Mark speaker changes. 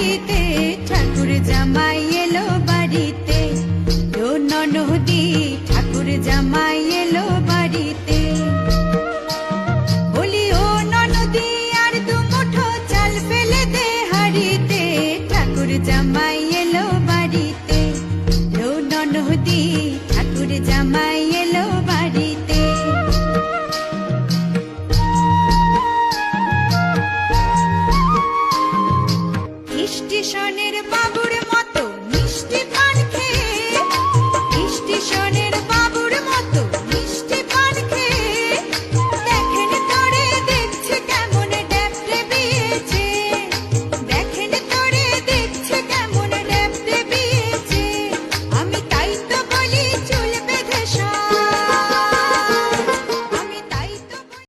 Speaker 1: নদীতে ঠাকুর জামাই এলো বাড়িতে। দোন নদী ঠাকুর জামাই এলো বাড়িতে। বলি, ও নদী আর দু চাল ফেলে দে হাড়িতে। ঠাকুর জামাই এলো বাড়িতে। দোন নদী ঠাকুর জামাই Bagulho